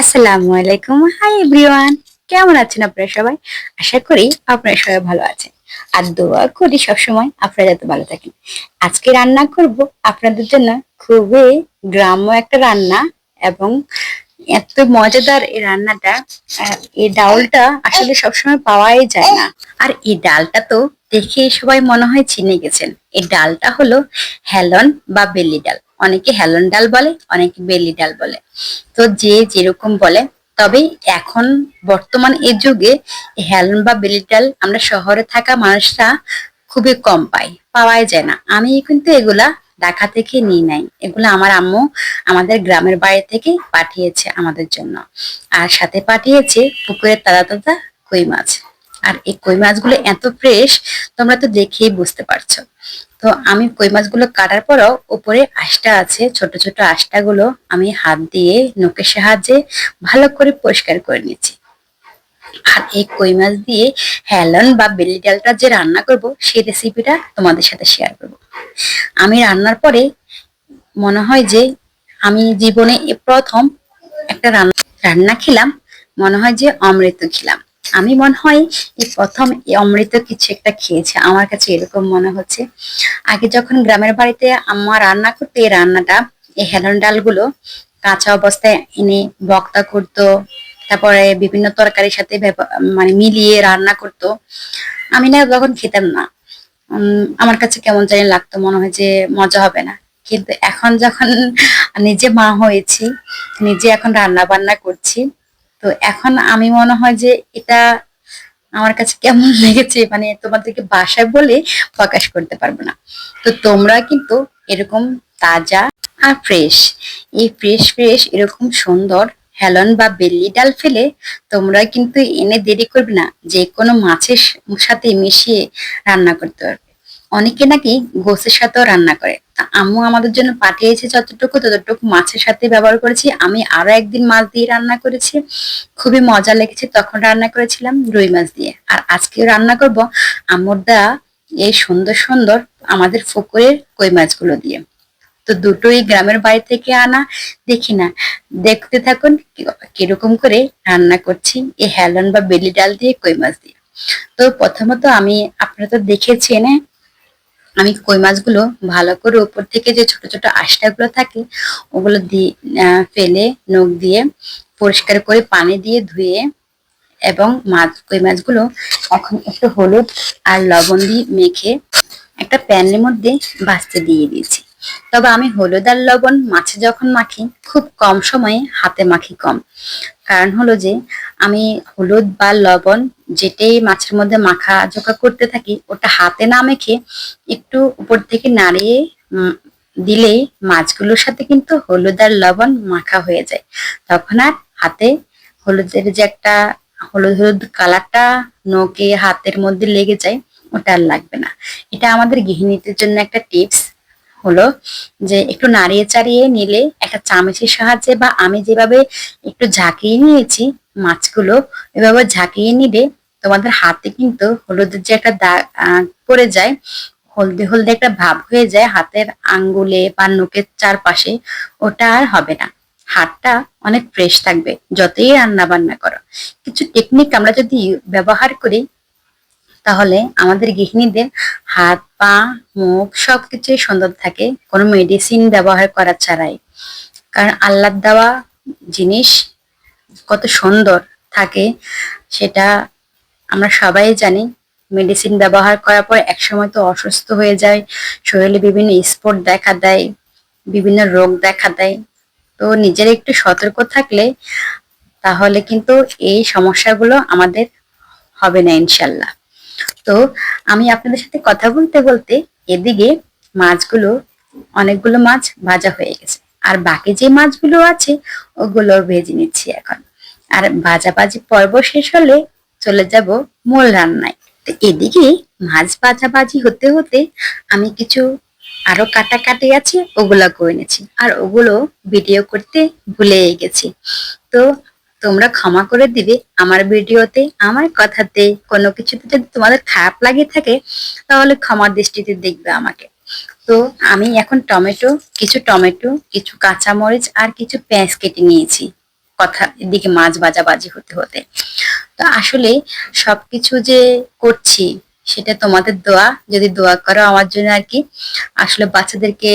আসসালামু আলাইকুম। Hi everyone কেমন আছেন আপনারা সবাই? আশা করি আপনারা সবাই ভালো আছেন। আর দোয়া করি সবসময় আপনারা যাতে ভালো থাকেন। আজকে রান্না করব আপনাদের জন্য খুবই গ্রাম্য একটা রান্না এবং এত মজাদার এই রান্নাটা এই ডাউলটা আসলে সবসময় পাওয়াই যায় না। আর এই ডালটা তো দেখে সবাই মনে হয় চিনে গেছেন। এই ডালটা হলো হেলন বা বেলি ডাল। অনেকে হেলন ডাল বলে, অনেকে বেলি ডাল বলে। তো যে যেরকম বলে, তবে এখন বর্তমান এই যুগে হেলন বা বেলি ডাল আমরা শহরে থাকা মানুষরা খুবই কম পাই, পাওয়াই যায় না। আমি কিন্তু এগুলা ঢাকা থেকে নিয়ে নাই। এগুলো আমার আম্মু আমাদের গ্রামের বাড়ি থেকে পাঠিয়েছে আমাদের জন্য। আর সাথে পাঠিয়েছে পুকুরের তাজা তাজা কই মাছ। আর এই কই মাছগুলো এত ফ্রেশ তোমরা তো দেখেই বুঝতে পারছ। তো আমি কই মাছগুলো কাটার পরও উপরে আষ্টা আছে, ছোট ছোট আঁশটাগুলো আমি হাত দিয়ে নখের সাহায্যে ভালো করে পরিষ্কার করে নিচ্ছি। আর এই কই মাছ দিয়ে হেলন বা বেলি ডালটা যে রান্না করব, সেই রেসিপিটা তোমাদের সাথে শেয়ার করব। আমি রান্নার পরে মনে হয় যে আমি জীবনে প্রথম একটা রান্না রান্না খেলাম, মনে হয় যে অমৃত খেলাম। আমি মনে হয় এই প্রথম অমৃত কিছু একটা খেয়েছি। আমার কাছে এরকম মনে হচ্ছে। আগে যখন গ্রামের বাড়িতে আম্মা রান্না করতে, এই রান্নাটা, এই হেলন ডালগুলো কাঁচা অবস্থায় এনে বক্তা করতো, তারপরে বিভিন্ন তরকারির সাথে মানে মিলিয়ে রান্না করতো। আমি না তখন খেতাম না। আমার কাছে কেমন জানি লাগতো, মনে হয় যে মজা হবে না। কিন্তু এখন যখন নিজে মা হয়েছি, নিজে এখন রান্না বান্না করছি তো এখন আমি মনে হয় যে এটা আমার কাছে কেমন লেগেছে মানে তোমাদেরকে বাসায় বলে প্রকাশ করতে পারব না। তো তোমরা কিন্তু এরকম তাজা আর ফ্রেশ এই ফ্রেশ ফ্রেশ এরকম সুন্দর হেলন বা বেল্লি ডাল ফেলে তোমরা কিন্তু এনে দেরি করবে না, যে কোনো মাছের সাথে মিশিয়ে রান্না করতে পারবে। অনেকে নাকি গোসের সাথেও রান্না করে। আম্মু আমাদের জন্য পাঠিয়েছে যতটুকু, ততটুকু মাছের সাথে ব্যবহার করেছি। আমি আরও একদিন মাছ দিয়ে রান্না করেছি। খুবই মজা লেগেছে, তখন রান্না করেছিলাম রুই মাছ দিয়ে। আর আজকে রান্না করব আম্মুর দা এই সুন্দর সুন্দর আমাদের পুকুরের কই মাছগুলো দিয়ে। তো দুটোই গ্রামের বাড়ি থেকে আনা, দেখি না। দেখতে থাকুন কীরকম করে রান্না করছি এই হেলন বা বেলি ডাল দিয়ে কই মাছ দিয়ে। তো প্রথমত আমি আপনারা তো দেখেছেন আমি কই মাছগুলো ভালো করে উপর থেকে যে ছোট ছোট আশটাগুলো থাকে, ওগুলো দিয়ে ফেলে নখ দিয়ে পরিষ্কার করে পানি দিয়ে ধুয়ে এবং মাছ, কই মাছগুলো এখন একটু হলুদ আর লবণ দিয়ে মেখে একটা প্যানের মধ্যে ভাজতে দিয়ে দিয়েছি। তবে আমি হলুদ আর লবণ মাছে যখন মাখি, খুব কম সময়ে হাতে মাখি কম। কারণ হলো যে, আমি হলুদ বা লবণ যেটাই মাছের মধ্যে মাখা জোকা করতে থাকি, ওটা হাতে না মেখে একটু উপর থেকে নাড়িয়ে দিলেই মাছগুলোর সাথে কিন্তু হলুদ আর লবণ মাখা হয়ে যায়। তখন আর হাতে হলুদের যে একটা হলুদ হলুদ কালারটা নখে হাতের মধ্যে লেগে যায়, ওটা আর লাগবে না। এটা আমাদের গৃহিণীদের জন্য একটা টিপস। হলো যে একটু নাড়িয়ে চাড়িয়ে নিলে একটা চামচের সাহায্যে বা আমি যেভাবে একটু ঝাঁকিয়ে নিয়েছি মাছগুলো, এভাবে ঝাঁকিয়ে নিলে তোমাদের হাতে কিন্তু হলুদের যে একটা দাগ পড়ে যায়, হলদে হলদে একটা ভাব হয়ে যায় হাতের আঙ্গুলে বা নখের চারপাশে, ওটা আর হবে না। হাতটা অনেক ফ্রেশ থাকবে, যতই রান্না বান্না করো। কিছু টেকনিক আমরা যদি ব্যবহার করি তাহলে আমাদের গৃহিণীদের হাত, পা, মুখ সবকিছুই সুন্দর থাকে। কোনো মেডিসিন ব্যবহার করা ছাড়াই। কারণ আল্লাহর দেওয়া জিনিস কত সুন্দর থাকে, সেটা আমরা সবাই জানি। মেডিসিন ব্যবহার করার পর একসময় তো অসুস্থ হয়ে যায়, শরীরে বিভিন্ন স্পট দেখা দেয়, বিভিন্ন রোগ দেখা দেয়। তো নিজের একটু সতর্ক থাকলে তাহলে কিন্তু এই সমস্যাগুলো আমাদের হবে না ইনশাল্লাহ। তো আমি আপনাদের সাথে কথা বলতে বলতে এদিকে মাছগুলো, অনেকগুলো মাছ ভাজা হয়ে গেছে। আর বাকি যে মাছগুলো আছে, ওগুলো ভেজে নিচ্ছি এখন। আর ভাজাভাজি পর্ব শেষ হলে চলে যাব মূল রান্নায়। তো এদিকে মাছ ভাজাভাজি হতে হতে আমি কিছু আরও কাটাকাটি আছে, ওগুলো করে নিয়েছি আর ওগুলো ভিডিও করতে ভুলে গেছি। তো তোমরা ক্ষমা করে দিবে আমার ভিডিওতে, আমার কথাতে, কোনো কিছুতে যদি তোমাদের খারাপ লাগে থাকে, তাহলে ক্ষমার দৃষ্টিতে দেখবে আমাকে। তো আমি এখন টমেটো, কিছু টমেটো, কিছু কাঁচামরিচ আর কিছু পেঁয়াজ কেটে নিয়েছি। কথা, এদিকে মাছ বাজাবাজি হতে হতে। তো আসলে সবকিছু যে করছি, সেটা তোমাদের দোয়া, যদি দোয়া করো আমার জন্য আর কি। আসলে বাচ্চাদেরকে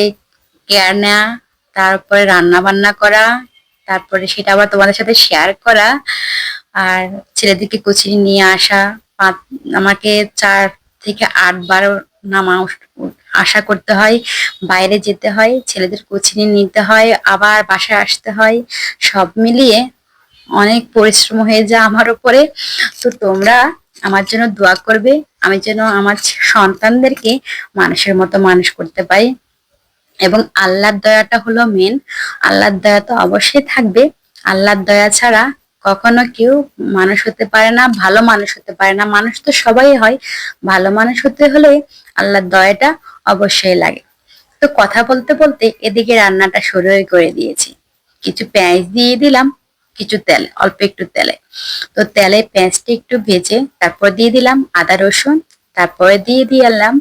কেয়ার নেওয়া তারপরে রান্না বান্না করা তারপরে সেটা আবার তোমাদের সাথে শেয়ার করা। আর ছেলেদেরকে কোচিং নিয়ে আসা আমাকে চার থেকে আট বার নামা আশা করতে হয়, বাইরে যেতে হয়, ছেলেদের কোচিং নিতে হয়, আবার বাসায় আসতে হয়, সব মিলিয়ে অনেক পরিশ্রম হয়ে যায় আমার উপরে। তো তোমরা আমার জন্য দোয়া করবে, আমি যেন আমার সন্তানদেরকে মানুষের মতো মানুষ করতে পারি। এবং আল্লাহর দয়াটা হলো মেন আল্লাহর দয়া তো অবশ্যই থাকবে। আল্লাহর দয়া ছাড়া কখনো কেউ মানুষ হতে পারে না, ভালো মানুষ হতে পারে না। মানুষ তো সবাই হয়। ভালো মানুষ হতে হলে আল্লাহর দয়াটা অবশ্যই লাগে। তো কথা বলতে বলতে এদিকে রান্নাটা শুরু করে দিয়েছি। কিছু পেঁয়াজ দিয়ে দিলাম, কিছু তেল, অল্প একটু তেলে। তো তেলে পেঁয়াজটা একটু ভেজে তারপর দিয়ে দিলাম আদা রসুন, তারপরে দিয়ে দিয়ে দিলাম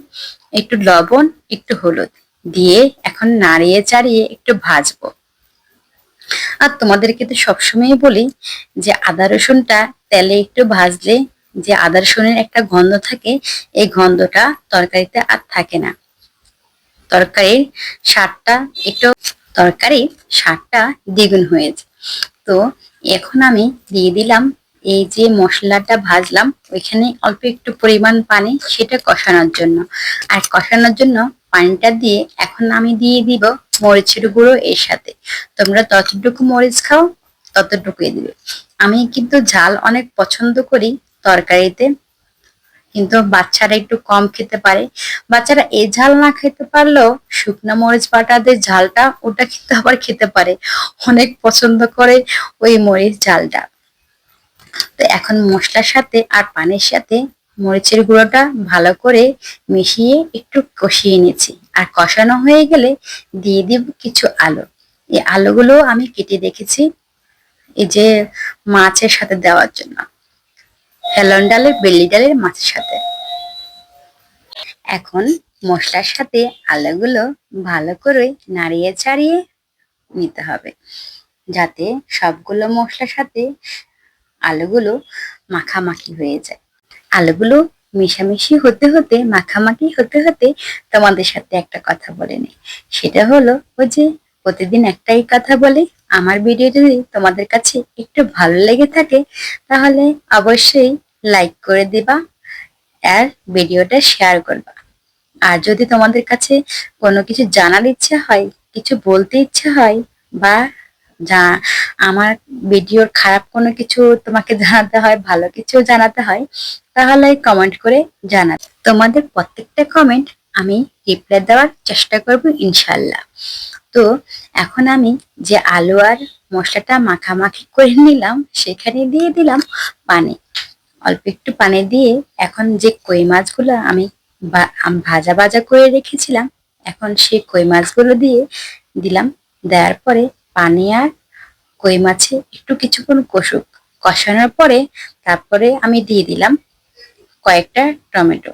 একটু লবণ, একটু হলুদ। দিয়ে এখন নাড়িয়ে চাড়িয়ে একটু ভাজবো। আর তোমাদেরকে তো সবসময় বলি যে আদা রসুনটা তেলে একটু ভাজলে যে আদা রসুনের একটা গন্ধ থাকে, এই গন্ধটা তরকারিতে আর থাকে না। তরকারির স্বাদটা একটু তরকারি স্বাদটা দ্বিগুণ হয়েছে। তো এখন আমি দিয়ে দিলাম এই যে মশলাটা ভাজলাম, ওইখানে অল্প একটু পরিমাণ পানি, সেটা কষানোর জন্য। আর কষানোর জন্য পানিটা দিয়ে এখন আমি দিয়ে দিব মরিচের গুঁড়ো এর সাথে। তোমরা ততটুকু মরিচ খাও, ততটুকুই দিবে। আমি কিন্তু ঝাল অনেক পছন্দ করি তরকারিতে, কিন্তু বাচ্চারা একটু কম খেতে পারে। বাচ্চারা এ ঝাল না খেতে পারলেও শুকনো মরিচ বাটাদের ঝালটা ওটা কিন্তু আবার খেতে পারে। অনেক পছন্দ করে ওই মরিচ ঝালটা। তো এখন মশলার সাথে আর পানির সাথে মরিচের গুঁড়োটা ভালো করে মিশিয়ে একটু কষিয়ে নিয়েছি। আর কষানো হয়ে গেলে দিয়ে দিব কিছু আলু। এই আলুগুলো আমি কেটে দেখেছি এই যে মাছের সাথে দেওয়ার জন্য। হেলন ডালের, বেলি ডালের মাছের সাথে। এখন মশলার সাথে আলুগুলো ভালো করে নাড়িয়ে চাড়িয়ে নিতে হবে, যাতে সবগুলো মশলার সাথে আলুগুলো মাখামাখি হয়ে যায়। আলুগুলো মিশামিশি হতে হতে, মাখামাখি হতে হতে তোমাদের সাথে একটা কথা বলে নিই। সেটা হলো ওই যে প্রতিদিন একটাই কথা বলে, আমার ভিডিও যদি তোমাদের কাছে একটু ভালো লেগে থাকে, তাহলে অবশ্যই লাইক করে দিবা আর ভিডিওটা শেয়ার করবা। আর যদি তোমাদের কাছে কোনো কিছু জানার ইচ্ছা হয়, কিছু বলতে ইচ্ছা হয় বা যা আমার ভিডিওর খারাপ কোনো কিছু তোমাকে জানাতে হয়, ভালো কিছু জানাতে হয়, তাহলে কমেন্ট করে জানাবে। তোমাদের প্রত্যেকটা কমেন্ট আমি রিপ্লাই দেওয়ার চেষ্টা করব ইনশাল্লাহ তো এখন আমি যে আলু আর মশলাটা মাখামাখি করে নিলাম, সেখানে দিয়ে দিলাম পানি। অল্প একটু পানি দিয়ে এখন যে কই মাছগুলো আমি ভাজা ভাজা করে রেখেছিলাম, এখন সেই কই মাছগুলো দিয়ে দিলাম। দেওয়ার পরে পানি আর কই মাছে, একটু কিছুক্ষণ কষুক। কষানোর পরে তারপরে আমি দিয়ে দিলাম কয়েকটা টমেটো।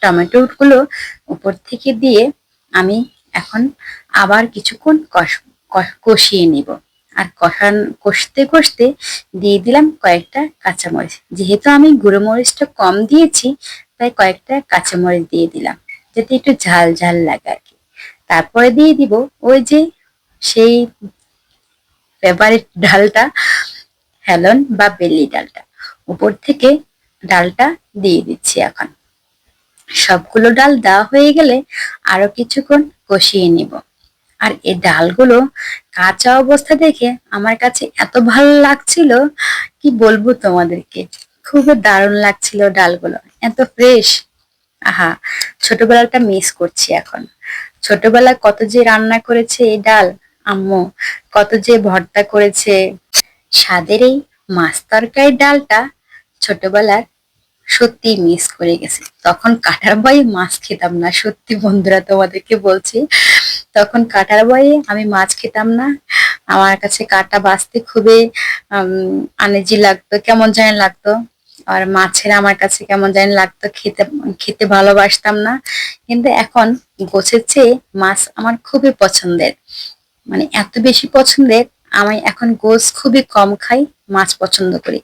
টমেটো গুলো উপর থেকে দিয়ে আমি এখন আবার কিছুক্ষণ কষ- কষিয়ে নিব। আর কষান, কষতে কষতে দিয়ে দিলাম কয়েকটা কাঁচামরিচ। যেহেতু আমি গুঁড়ো মরিচটা কম দিয়েছি, তাই কয়েকটা কাঁচামরিচ দিয়ে দিলাম, যাতে একটু ঝাল ঝাল লাগে আর কি। তারপরে দিয়ে দিব ওই যে সেই ফেভারিট ডালটা, হেলন বা বেলি ডালটা। উপর থেকে ডালটা দিয়ে দিচ্ছি এখন। সবগুলো ডাল দেওয়া হয়ে গেলে আরও কিছুক্ষণ কষিয়ে নিব। আর এই ডালগুলো কাঁচা অবস্থা দেখে আমার কাছে এত ভালো লাগছিল কি বলব তোমাদেরকে? খুবই দারুণ লাগছিল ডালগুলো। এত ফ্রেশ। আহা, ছোটবেলাটা মিস করছি এখন। ছোটবেলায় কত যে রান্না করেছে এই ডাল। আম্মু, কত যে ভর্তা করেছে। স্বাদের এই মাছ তরকারির ডালটা ছোটবেলার সত্যি মিস করে গেছি। তখন কাটার বয়ে মাছ খেতাম না, সত্যি বন্ধুরা তোমাদেরকে বলছি। তখন কাটার বয়ে আমি মাছ খেতাম না। আমার কাছে কাটা বাঁচতে খুবই আনেজি লাগতো, কেমন জানি লাগতো। আর মাছের আমার কাছে কেমন জানি লাগতো, খেতে খেতে ভালোবাসতাম না। কিন্তু এখন গোছের চেয়ে মাছ আমার খুবই পছন্দের। মানে এত বেশি পছন্দের, আমি এখন গোস খুবই কম খাই, মাছ পছন্দ করি।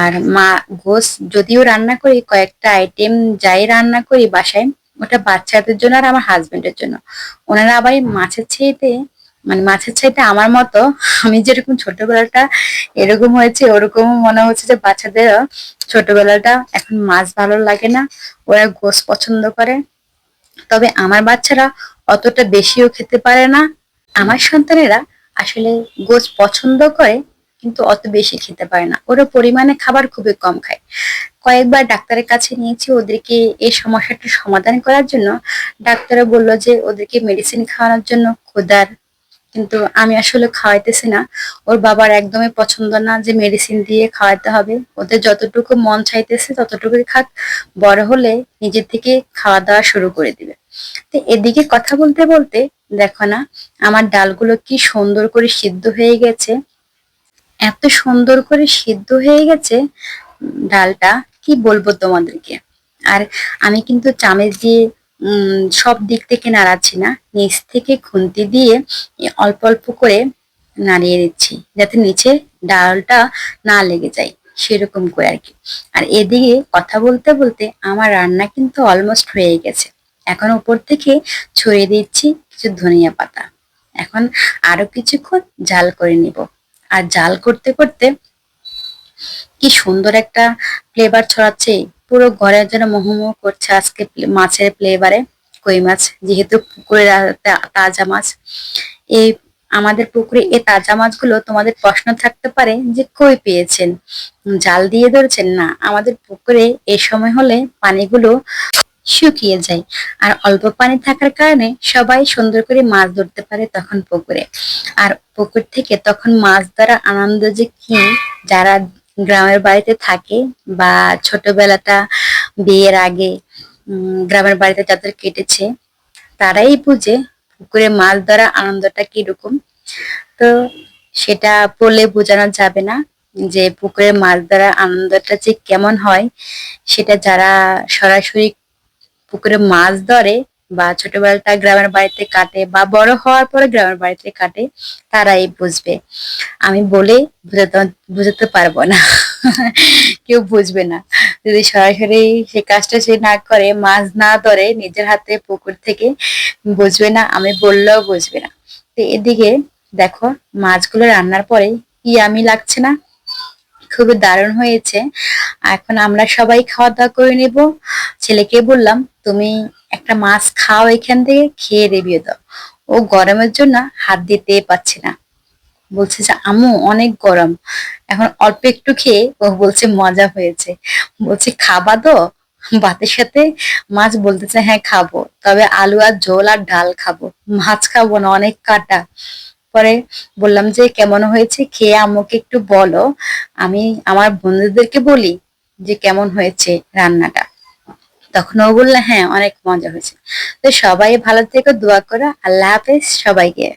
আর মা গোস যদিও রান্না করি, কয়েকটা আইটেম যাই রান্না করি বাসায়, ওটা বাচ্চাদের জন্য আর আমার হাজবেন্ডের জন্য। ওনারা আবার মাছের ছেড়েতে মানে মাছের চাইতে আমার মতো, আমি যেরকম ছোটবেলাটা এরকম হয়েছে, ওরকম মনে হচ্ছে যে বাচ্চাদেরও ছোটবেলাটা এখন মাছ ভালো লাগে না, ওরা গোস পছন্দ করে। তবে আমার বাচ্চারা অতটা বেশিও খেতে পারে না আমার সন্তানেরা আসলে গোস পছন্দ করে, কিন্তু অত বেশি খেতে পারে না। ওরা পরিমাণে খাবার খুবই কম খায়। কয়েকবার ডাক্তারের কাছে নিয়েছি, ওদেরকে এই সমস্যাটা সমাধান করার জন্য। ডাক্তারও বলল যে, ওদেরকে মেডিসিন খাওয়ানোর জন্য খোদার, কিন্তু আমি আসলে খাওয়াইতেছি না। ওর বাবার একদমই পছন্দ না যে মেডিসিন দিয়ে খাওয়াতে হবে। ওদের যতটুকু মন চাইতেছে ততটুকুই খাক। বড় হলে নিজের থেকে খাওয়া দাওয়া শুরু করে দিবে। তো এদিকে কথা বলতে বলতে, দেখো না, আমার ডালগুলো কি সুন্দর করে সিদ্ধ হয়ে গেছে। এত সুন্দর করে সিদ্ধ হয়ে গেছে ডালটা, কি বলব তোমাদেরকে? আর আমি কিন্তু চামচ দিয়ে সব দিক থেকে নাড়াচ্ছি না, নিচ থেকে খুন্তি দিয়ে অল্প অল্প করে নাড়িয়ে দিচ্ছি, যাতে নিচে ডালটা না লেগে যায়, সেরকম করে আর কি। আর এদিকে কথা বলতে বলতে আমার রান্না কিন্তু অলমোস্ট হয়ে গেছে। এখন উপর থেকে ছড়িয়ে দিচ্ছি কিছু ধনিয়া পাতা। এখন আরও কিছুক্ষণ জাল করে নিব। আর জাল করতে করতে কি সুন্দর একটা ফ্লেভার ছড়াচ্ছে। পুরো ঘরে যেন মোহমোহ করছে আজকে মাছের ফ্লেভারে কই মাছ? যেহেতু পুকুরে তাজা মাছ। এই আমাদের পুকুরে এই তাজা মাছগুলো তোমাদের প্রশ্ন থাকতে পারে যে কই পেয়েছেন? জাল দিয়ে ধরছেন? না, আমাদের পুকুরে এই সময় হলে পানিগুলো শুকিয়ে যায়। আর অল্প পানি থাকার কারণে সবাই সুন্দর করে মাছ ধরতে পারে তখন পুকুরে। আর পুকুর থেকে তখন মাছ ধরা আনন্দ যে কি, যারা গ্রামের বাড়িতে থাকে বা ছোটবেলাটা বিয়ের আগে গ্রামের বাড়িতে যাদের কেটেছে, তারাই বুঝে পুকুরে মাছ ধরা আনন্দটা কীরকম। তো সেটা বলে বোঝানো যাবে না যে পুকুরে মাছ ধরা আনন্দটা যে কেমন হয়, সেটা যারা সরাসরি পুকুরে মাছ ধরে বা ছোটবেলাটা গ্রামের বাড়িতে কাটে বা বড় হওয়ার পরে গ্রামের বাড়িতে কাটে, তারাই বুঝবে। আমি বলে বুঝাতে পারব না। কেউ বুঝবে না। যদি সরাসরি সে কাজটা সে না করে, মাছ না ধরে নিজের হাতে পুকুর থেকে বুঝবে না, আমি বললেও বুঝবে না। তো এদিকে দেখো, মাছগুলো রান্নার পরে কি আমি লাগছে না? খুবই দারুণ হয়েছে। এখন আমরা সবাই খাওয়া দাওয়া করে নেব। ছেলেকে বললাম, তুমি একটা মাছ খাও এখান থেকে, খেয়ে রিভিউ দাও। ও গরমের জন্য হাত দিতে পারছে না। বলছে যে আমু অনেক গরম। এখন অল্প একটু খেয়ে ও বলছে মজা হয়েছে। বলছে, খাবা তো? ভাতের সাথে মাছ বলতেছে হ্যাঁ খাব। তবে আলু আর ঝোল আর ডাল খাব। মাছ খাব না, অনেক কাটা। পরে বললাম যে, কেমন হয়েছে? খেয়ে আমাকে একটু বলো। আমি আমার বন্ধুদেরকে বলি যে, কেমন হয়েছে রান্নাটা। তখন ও বলল হ্যাঁ অনেক মজা হয়েছে। তো সবাই ভালো থেকে, দোয়া করো। আল্লাহ হাফেজ সবাইকে।